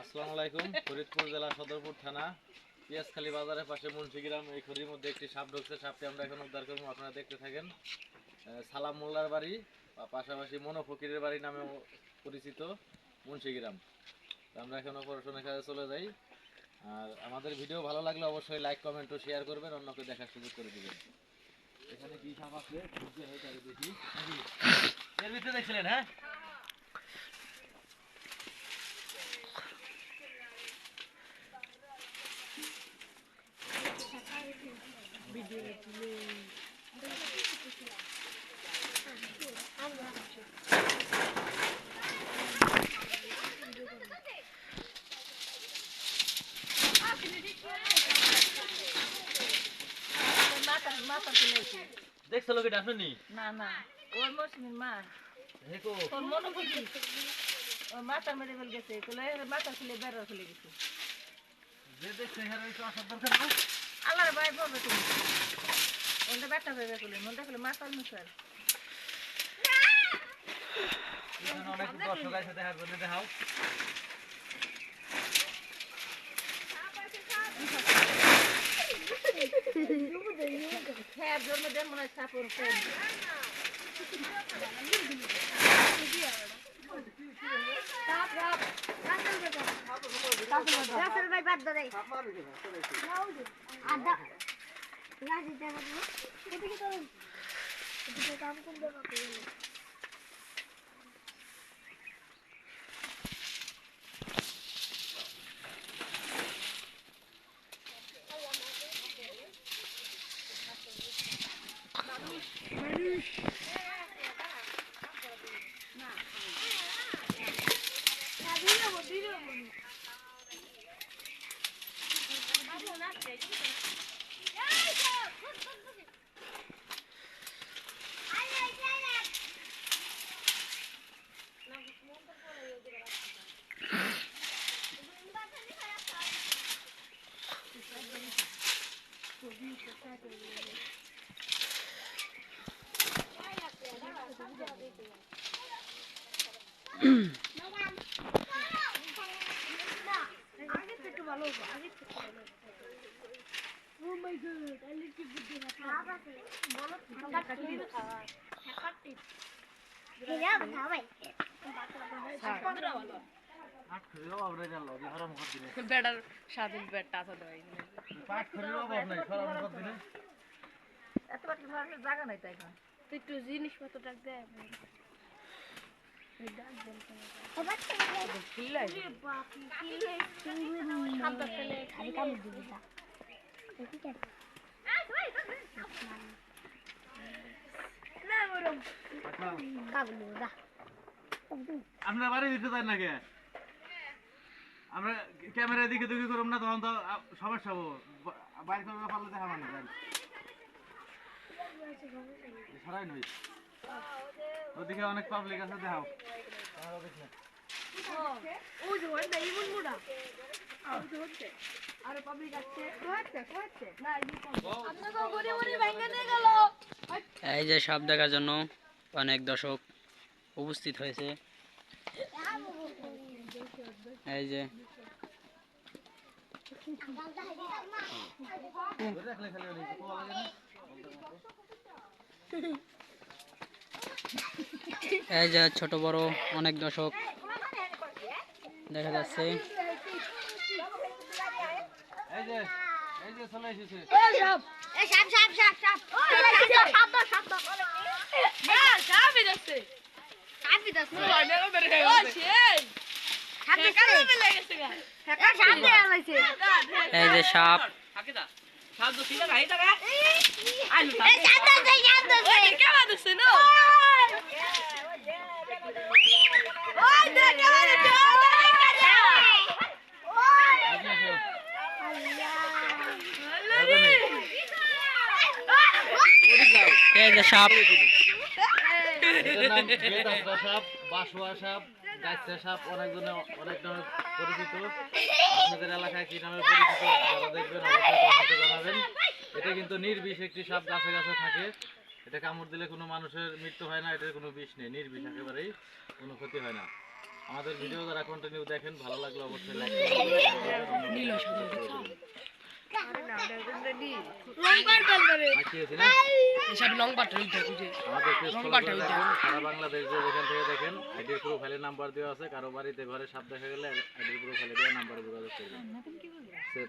আসসালামু আলাইকুম, ফরিদপুর জেলা সদরপুর থানা, পিয়াজখালী বাজারের পাশে মুন্সিগ্রাম, এই খড়ির মধ্যে একটি সাপ ঢুকছে। সাপটি আমরা এখন উদ্ধার করব, আপনারা দেখতে থাকেন। সালাম মোল্লার বাড়ি পাশাপাশি মনো ফকিরের বাড়ি নামেও পরিচিত মুন্সিগ্রাম। আমরা এখন অপারেশনের কাজে চলে যাই। আর আমাদের ভিডিও ভালো লাগলে অবশ্যই লাইক, কমেন্ট ও শেয়ার করবেন, অন্যকে দেখার সুযোগ করে দিবেন। এখানে কি সাপ আছে? দেখি। এর ভিতরে দেখছিলেন হ্যাঁ মাথা মাথা তুলেছে দেখছ লোকে ডাকনি না না। ওর মৌসুমীর মা। হেকো তোর মনে করছি ওর মাথা মেরে ফেল গেছে। তোলে মাথা খুলে বেরো খুলে গেছে। যে দেখছে তো আসার দরকার না আল্লাহর ভাই বলবে তুমি। ওটা বেটা ভেবে খুলে মনটা খুলে মাথা মুসার অনেক দর্শক আছে দেখার জন্য দেখাও। হ্যাঁ জন্য দেন মনে হয় সাপোর ফোন রাসেল দেখা করুন বেটার স্বাধীন বেটা আছে দেয় পাঁচ খড়ির অভাব নাই হরাম দিনে এত জায়গা নাই তাই তুই একটু জিনিসপত্র ডাক দে ডাক দেন খুললাই বাপি কি লে খাদ্য ফেলে খালি কাম দিবি তা ঠিক আছে না বরং কাবলু দা আমরা বাড়ি দিতে চাই নাকি আমরা ক্যামেরা দিকে দিকে করব না তখন তো সমস্যা হব। বাইরে করে পারলে দেখা মানে সরাই নই ওদিকে অনেক পাবলিক আছে দেখাও। আর পাবলিক আছে এই যে সাপ দেখার জন্য অনেক দর্শক উপস্থিত হয়েছে। এই যে। এই যে ছোট বড় অনেক দর্শক দেখা যাচ্ছে। এই যে এই যে চলে এসেছে। এ সাপ। সাপ সাপ। সাপ গেছে বাসুয়া অনেক অনেক নামে পরিচিত। আপনাদের এলাকায় কি নামে পরিচিত? দেখবেন অবশ্যই কমেন্টে জানাবেন এটা কিন্তু নির্বিষ একটি সাপ গাছে গাছে থাকে। এটা কামড় দিলে কোনো মানুষের মৃত্যু হয় না এটার কোনো বিষ নেই। নির্বিষ একেবারেই কোনো ক্ষতি হয় না। আমাদের ভিডিও যারা কন্টিনিউ দেখেন ভালো লাগল অবশ্যই লাইক সারা বাংলাদেশ যে যেখান থেকে দেখেন আইডির নাম্বার দেওয়া আছে। কারও বাড়িতে ঘরে সাপ দেখা গেলে আইডির দেওয়া নাম্বারে যোগাযোগ করবেন। সেভ